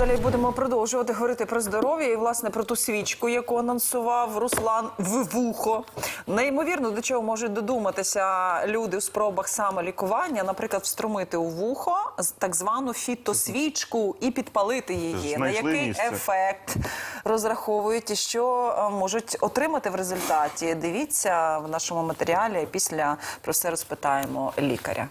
Далі будемо продовжувати говорити про здоров'я і власне про ту свічку, яку анонсував Руслан в вухо. Неймовірно, до чого можуть додуматися люди у спробах самолікування, наприклад, встромити у вухо так звану фітосвічку і підпалити її. На який місце. ефект розраховують і що е, можуть отримати в результаті? Дивіться в нашому матеріалі. Після про все розпитаємо лікаря.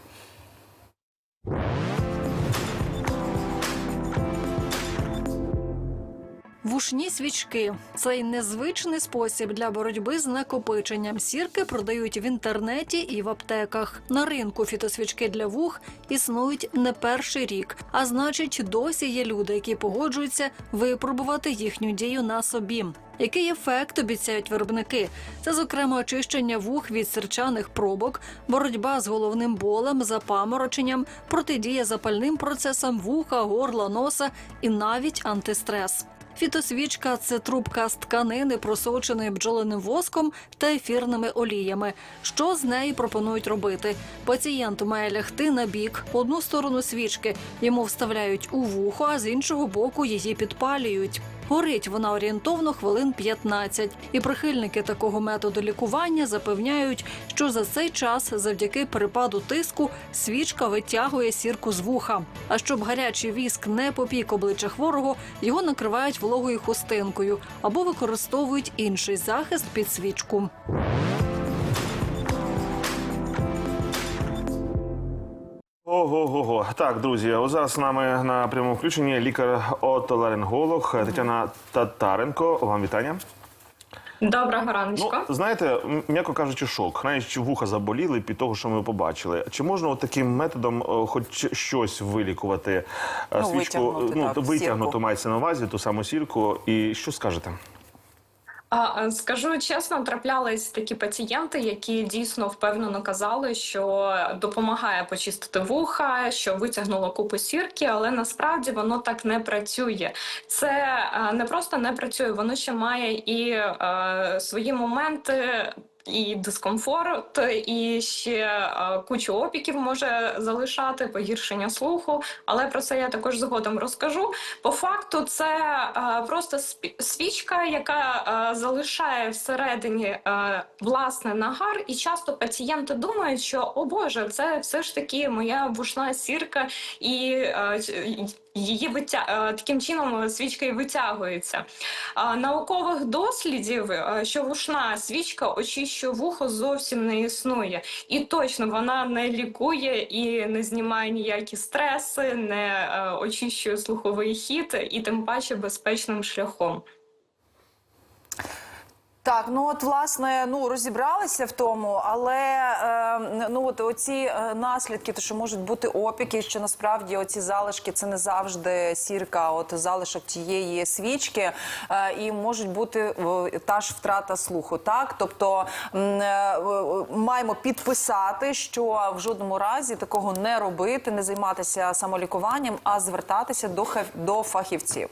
Вушні свічки цей незвичний спосіб для боротьби з накопиченням сірки продають в інтернеті і в аптеках. На ринку фітосвічки для вух існують не перший рік, а значить, досі є люди, які погоджуються випробувати їхню дію на собі. Який ефект обіцяють виробники? Це, зокрема, очищення вух від серчаних пробок, боротьба з головним болем, запамороченням, протидія запальним процесам вуха, горла, носа і навіть антистрес. Фітосвічка це трубка з тканини, просоченої бджолиним воском та ефірними оліями. Що з нею пропонують робити? Пацієнт має лягти на бік, одну сторону свічки йому вставляють у вухо, а з іншого боку її підпалюють. Горить вона орієнтовно хвилин 15. І прихильники такого методу лікування запевняють, що за цей час, завдяки перепаду тиску, свічка витягує сірку з вуха. А щоб гарячий віск не попік обличчя хворого, його накривають вологою хустинкою або використовують інший захист під свічку. Ого-го. Так, друзі, ось зараз з нами на прямому включенні лікар-отоларинголог Тетяна Татаренко. Вам вітання. Доброго раночка. Ну, знаєте, м'яко кажучи, шок. Навіть вуха заболіли під того, що ми побачили. Чи можна от таким методом е, хоч щось вилікувати? Е, Ну, витягнути, ну, так, витягнути мається на увазі, ту саму сірку. І що скажете? Скажу чесно, траплялись такі пацієнти, які дійсно впевнено казали, що допомагає почистити вуха, що витягнуло купу сірки, але насправді воно так не працює. Це е, не просто не працює, воно ще має і е, свої моменти. І дискомфорт, і ще е, кучу опіків може залишати погіршення слуху. Але про це я також згодом розкажу. По факту, це е, просто свічка, яка е, залишає всередині власне нагар, і часто пацієнти думають, що о Боже, це все ж таки моя вушна сірка, і її витя... е, таким чином свічка і витягується. Наукових дослідів, е, що вушна свічка очищує вухо, зовсім не існує. І точно вона не лікує і не знімає ніякі стреси, не е, очищує слуховий хід, і тим паче безпечним шляхом. Так, ну от власне, ну розібралися в тому, але е, ну от оці е, наслідки, то що можуть бути опіки, що насправді оці залишки це не завжди сірка, от залишок тієї свічки, е, і можуть бути е, та ж втрата слуху. Так, тобто е, е, маємо підписати, що в жодному разі такого не робити, не займатися самолікуванням, а звертатися до до фахівців.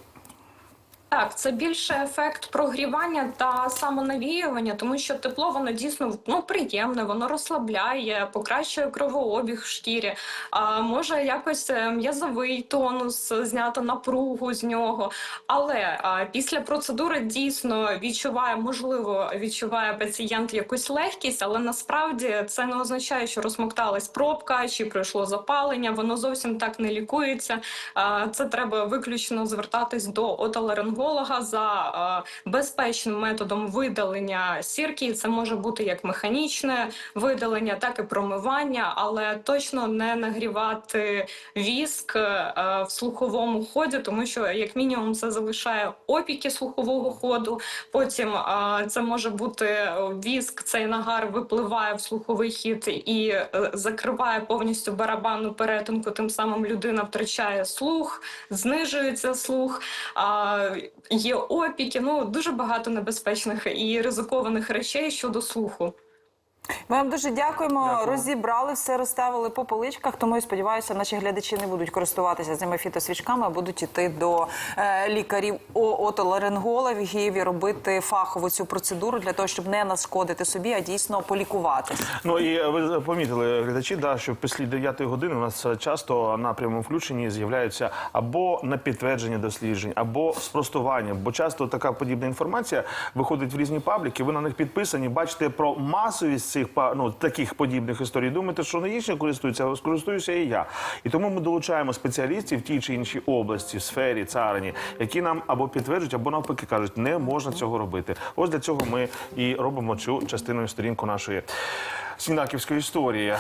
Так, це більше ефект прогрівання та самонавіювання, тому що тепло воно дійсно ну приємне, воно розслабляє, покращує кровообіг в шкірі, а може якось е, м'язовий тонус зняти напругу з нього. Але а, після процедури дійсно відчуває, можливо, відчуває пацієнт якусь легкість, але насправді це не означає, що розмокталась пробка чи пройшло запалення. Воно зовсім так не лікується. А, Це треба виключно звертатись до отоларинголога за безпечним методом видалення сірки. Це може бути як механічне видалення, так і промивання, але точно не нагрівати віск е, в слуховому ході, тому що як мінімум це залишає опіки слухового ходу. Потім це може бути е, віск, цей нагар випливає в слуховий хід і е, закриває повністю барабанну перетинку. Тим самим людина втрачає слух, знижується слух. Є опіки. Ну дуже багато небезпечних і ризикованих речей щодо слуху. Ми вам дуже дякуємо. Дякую. Розібрали все, розставили по поличках. Тому я сподіваюся, наші глядачі не будуть користуватися цими фітосвічками, а будуть іти до е, лікарів отоларингологів і робити фахову цю процедуру для того, щоб не нашкодити собі, а дійсно полікуватися. Ну і е, ви помітили глядачі, да, що після 9 години у нас е, часто на прямому включенні з'являються або на підтвердження досліджень, або спростування. Бо часто така подібна інформація виходить в різні пабліки. Ви на них підписані, бачите про масовість цих ну, таких подібних історій. Думаєте, що не інші користуються, а скористуюся і я. І тому ми долучаємо спеціалістів в тій чи іншій області, сфері, царині, які нам або підтверджують, або навпаки кажуть, не можна цього робити. Ось для цього ми і робимо цю частину сторінку нашої снідаківської історії.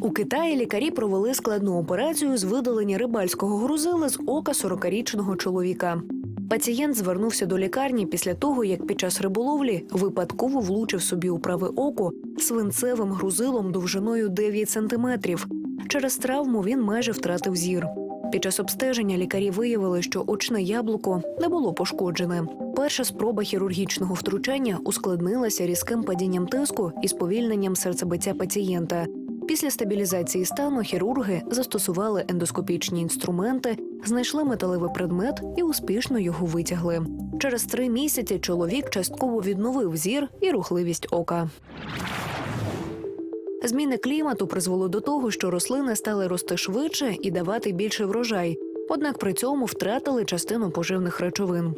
У Китаї лікарі провели складну операцію з видалення рибальського грузила з ока 40-річного чоловіка. Пацієнт звернувся до лікарні після того, як під час риболовлі випадково влучив собі у праве око свинцевим грузилом довжиною 9 сантиметрів. Через травму він майже втратив зір. Під час обстеження лікарі виявили, що очне яблуко не було пошкоджене. Перша спроба хірургічного втручання ускладнилася різким падінням тиску і сповільненням серцебиття пацієнта. Після стабілізації стану хірурги застосували ендоскопічні інструменти, знайшли металевий предмет і успішно його витягли. Через три місяці чоловік частково відновив зір і рухливість ока. Зміни клімату призвело до того, що рослини стали рости швидше і давати більше врожай, однак при цьому втратили частину поживних речовин.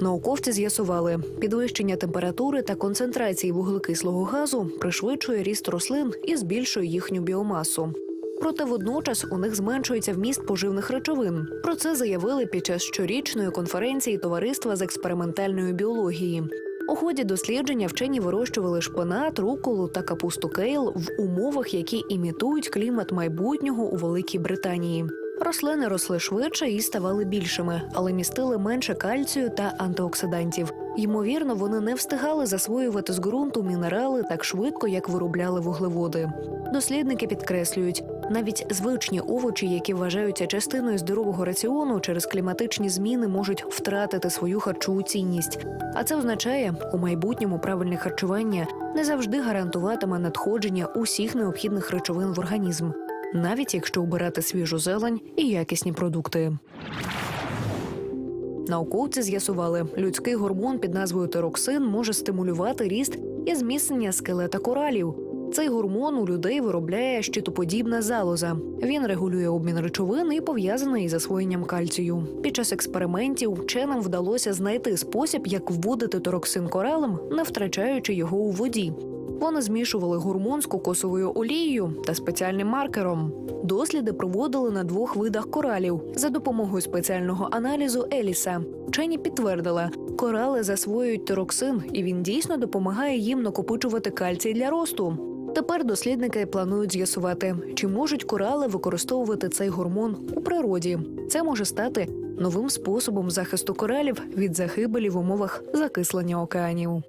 Науковці з'ясували, підвищення температури та концентрації вуглекислого газу пришвидшує ріст рослин і збільшує їхню біомасу. Проте водночас у них зменшується вміст поживних речовин. Про це заявили під час щорічної конференції товариства з експериментальної біології. У ході дослідження вчені вирощували шпинат, руколу та капусту кейл в умовах, які імітують клімат майбутнього у Великій Британії. Рослини росли швидше і ставали більшими, але містили менше кальцію та антиоксидантів. Ймовірно, вони не встигали засвоювати з ґрунту мінерали так швидко, як виробляли вуглеводи. Дослідники підкреслюють, навіть звичні овочі, які вважаються частиною здорового раціону, через кліматичні зміни можуть втратити свою харчову цінність. А це означає, у майбутньому правильне харчування не завжди гарантуватиме надходження усіх необхідних речовин в організм, навіть якщо обирати свіжу зелень і якісні продукти. Науковці з'ясували, людський гормон під назвою тироксин може стимулювати ріст і зміцнення скелета коралів. Цей гормон у людей виробляє щитоподібна залоза. Він регулює обмін речовин і пов'язаний із засвоєнням кальцію. Під час експериментів вченим вдалося знайти спосіб, як вводити тороксин коралам, не втрачаючи його у воді. Вони змішували гормон з кокосовою олією та спеціальним маркером. Досліди проводили на двох видах коралів за допомогою спеціального аналізу Еліса. Вчені підтвердили, корали засвоюють тироксин, і він дійсно допомагає їм накопичувати кальцій для росту. Тепер дослідники планують з'ясувати, чи можуть корали використовувати цей гормон у природі. Це може стати новим способом захисту коралів від загибелі в умовах закислення океанів.